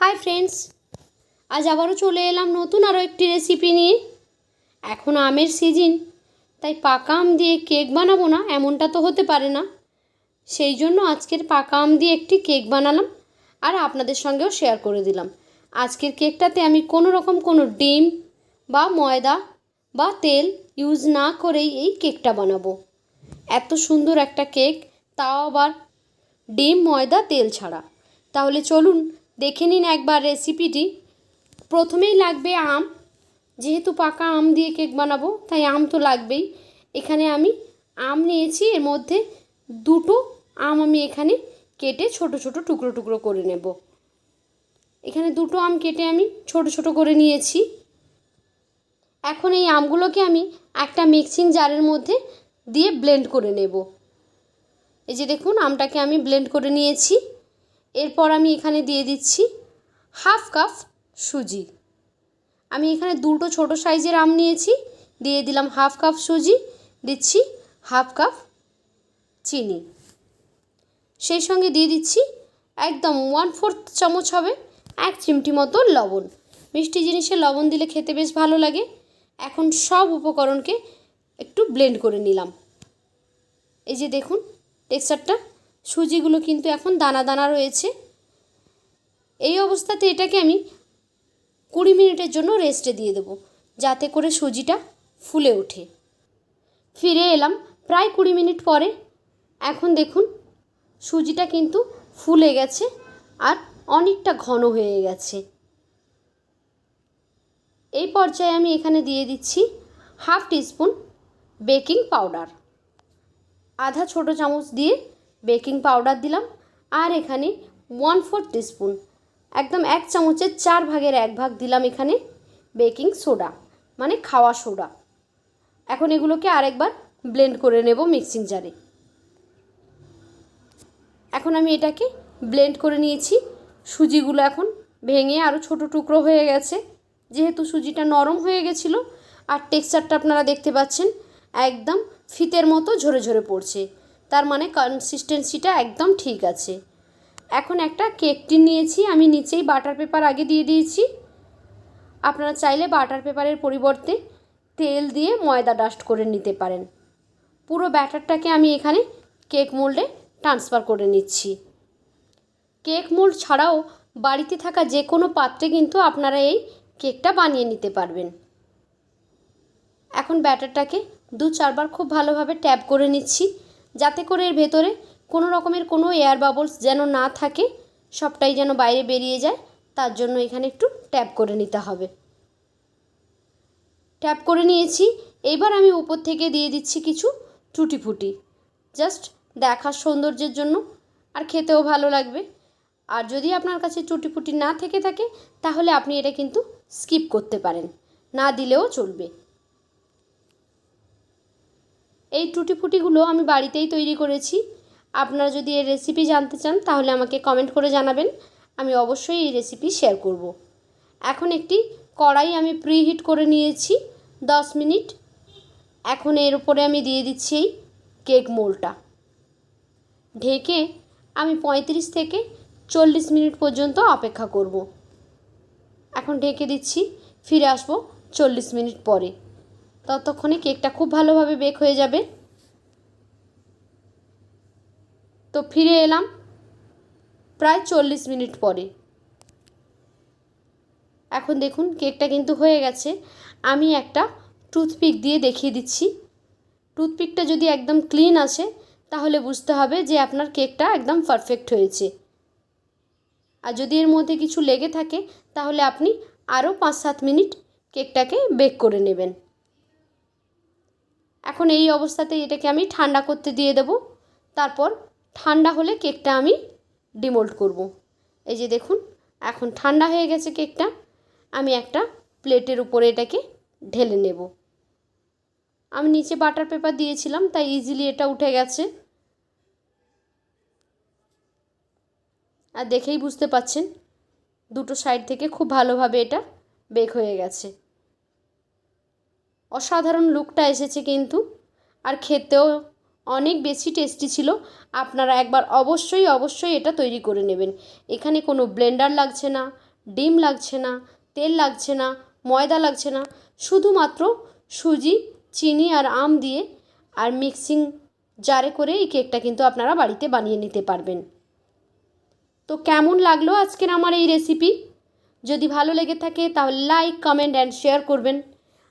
Hi friends আজ আবারও চলে এলাম নতুন আরও একটি রেসিপি নিয়ে। এখন আমের সিজন তাই পাকা আম দিয়ে কেক বানাবো না, এমনটা তো হতে পারে না। সেই জন্য আজকের পাকা আম দিয়ে একটি কেক বানালাম আর আপনাদের সঙ্গেও শেয়ার করে দিলাম। আজকের কেকটাতে আমি কোনো রকম কোনো ডিম বা ময়দা বা তেল ইউজ না করেই এই কেকটা বানাবো। এত সুন্দর একটা কেক তাও আবার ডিম, ময়দা, তেল ছাড়া। তাহলে চলুন দেখে নিন একবার রেসিপিটি প্রথমেই লাগবে আম। যেহেতু পাকা আম দিয়ে কেক বানাবো, তাই আম তো লাগবেই। এখানে আমি আম নিয়েছি, এর মধ্যে দুটো আম আমি এখানে কেটে ছোট ছোট টুকরো টুকরো করে নেব। এখানে দুটো আম কেটে আমি ছোট ছোট করে নিয়েছি। এখন এই আমগুলোকে আমি একটা মিক্সিং জারের মধ্যে দিয়ে ব্লেন্ড করে নেব। এই যে দেখুন, আমটাকে আমি ব্লেন্ড করে নিয়েছি। এরপর আমি এখানে দিয়ে দিচ্ছি হাফ কাপ সুজি। আমি এখানে দুটো ছোট সাইজের আম নিয়েছি, দিয়ে দিলাম হাফ কাপ সুজি, দিচ্ছি হাফ কাপ চিনি। সেই সঙ্গে দিয়ে দিচ্ছি একদম ওয়ান ফোর্থ চামচ হবে এক চিমটি মতো লবণ। মিষ্টি জিনিসে লবণ দিলে খেতে বেশ ভালো লাগে। এখন সব উপকরণকে একটু ব্লেন্ড করে নিলাম। এই যে দেখুন টেক্সচারটা সুজিগুলো কিন্তু এখন দানা দানা রয়েছে। এই অবস্থাতে এটাকে আমি কুড়ি মিনিটের জন্য রেস্টে দিয়ে দেবো, যাতে করে সুজিটা ফুলে ওঠে। ফিরে এলাম প্রায় কুড়ি মিনিট পরে। এখন দেখুন, সুজিটা কিন্তু ফুলে গেছে আর অনেকটা ঘন হয়ে গেছে। এই পর্যায়ে আমি এখানে দিয়ে দিচ্ছি হাফ টিস্পুন বেকিং পাউডার। আধা ছোট চামচ দিয়ে বেকিং পাউডার দিলাম আর এখানে ওয়ান ফোর টিস্পুন একদম এক চামচের চার ভাগের এক ভাগ দিলাম এখানে বেকিং সোডা মানে খাওয়া সোডা এখন এগুলোকে আরেকবার ব্লেন্ড করে নেব মিক্সিং জারে এখন আমি এটাকে ব্লেন্ড করে নিয়েছি। সুজিগুলো এখন ভেঙে আরও ছোট টুকরো হয়ে গেছে। যেহেতু সুজিটা নরম হয়ে গেছিল, আর টেক্সচারটা আপনারা দেখতে পাচ্ছেন, একদম ফিতের মতো ঝরে ঝরে পড়ছে। তার মানে কনসিস্টেন্সিটা একদম ঠিক আছে। এখন একটা কেক টিন নিয়েছি, আমি নিচেই বাটার পেপার আগে দিয়ে দিয়েছি। আপনারা চাইলে বাটার পেপারের পরিবর্তে তেল দিয়ে ময়দা ডাস্ট করে নিতে পারেন। পুরো ব্যাটারটাকে আমি এখানে কেক মোল্ডে ট্রান্সফার করে নিচ্ছি। কেক মোল্ড ছাড়াও বাড়িতে থাকা যে কোনো পাত্রে কিন্তু আপনারা এই কেকটা বানিয়ে নিতে পারবেন। এখন ব্যাটারটাকে দু চারবার খুব ভালোভাবে ট্যাপ করে নিচ্ছি। যাতে করে এর ভেতরে কোনো রকমের কোনো এয়ার বাবলস যেন না থাকে, সবটাই যেন বাইরে বেরিয়ে যায়, তার জন্য এখানে একটু ট্যাপ করে নিতে হবে। ট্যাপ করে নিয়েছি এইবার আমি উপর থেকে দিয়ে দিচ্ছি কিছু টুটি ফুটি জাস্ট দেখার সৌন্দর্যের জন্য, আর খেতেও ভালো লাগবে। আর যদি আপনার কাছে টুটি ফুটি না থেকে থাকে, তাহলে আপনি এটা কিন্তু স্কিপ করতে পারেন। না দিলেও চলবে। এই টুটি ফুটিগুলো আমি বাড়িতেই তৈরি করেছি। আপনারা যদি এর রেসিপি জানতে চান, তাহলে আমাকে কমেন্ট করে জানাবেন। আমি অবশ্যই এই রেসিপি শেয়ার করব। এখন একটি কড়াই আমি প্রিহিট করে নিয়েছি দশ মিনিট। এখন এর উপরে আমি দিয়ে দিচ্ছি এই কেক মোলটা ঢেকে আমি পঁয়ত্রিশ থেকে চল্লিশ মিনিট পর্যন্ত অপেক্ষা করব। এখন ঢেকে দিচ্ছি, ফিরে আসব চল্লিশ মিনিট পরে। ততক্ষণে কেকটা খুব ভালোভাবে বেক হয়ে যাবে। তো ফিরে এলাম প্রায় চল্লিশ মিনিট পরে। এখন দেখুন, কেকটা কিন্তু হয়ে গেছে। আমি একটা টুথপিক দিয়ে দেখিয়ে দিচ্ছি। টুথপিকটা যদি একদম ক্লিন আসে তাহলে বুঝতে হবে যে আপনার কেকটা একদম পারফেক্ট হয়েছে। আর যদি এর মধ্যে কিছু লেগে থাকে, তাহলে আপনি আরও পাঁচ সাত মিনিট কেকটাকে বেক করে নেবেন। এখন এই অবস্থাতে এটাকে আমি ঠান্ডা করতে দিয়ে দেব। তারপর ঠান্ডা হলে কেকটা আমি ডিমোল্ড করব। এই যে দেখুন, এখন ঠান্ডা হয়ে গেছে কেকটা। আমি একটা প্লেটের উপরে এটাকে ঢেলে নেব। আমি নিচে বাটার পেপার দিয়েছিলাম, তাই ইজিলি এটা উঠে গেছে। আর দেখেই বুঝতে পাচ্ছেন, দুটো সাইড থেকে খুব ভালোভাবে এটা বেক হয়ে গেছে। অসাধারণ লুকটা এসেছে কিন্তু। আর খেতেও অনেক বেশি টেস্টি ছিল। আপনারা একবার অবশ্যই অবশ্যই এটা তৈরি করে নেবেন। এখানে কোনো ব্লেন্ডার লাগছে না, ডিম লাগছে না, তেল লাগছে না, ময়দা লাগছে না। শুধুমাত্র সুজি, চিনি আর আম দিয়ে আর মিক্সিং জারে করে এই কেকটা কিন্তু আপনারা বাড়িতে বানিয়ে নিতে পারবেন। তো কেমন লাগল আজকের আমার এই রেসিপি যদি ভালো লেগে থাকে তাহলে লাইক কমেন্ট অ্যান্ড শেয়ার করবেন।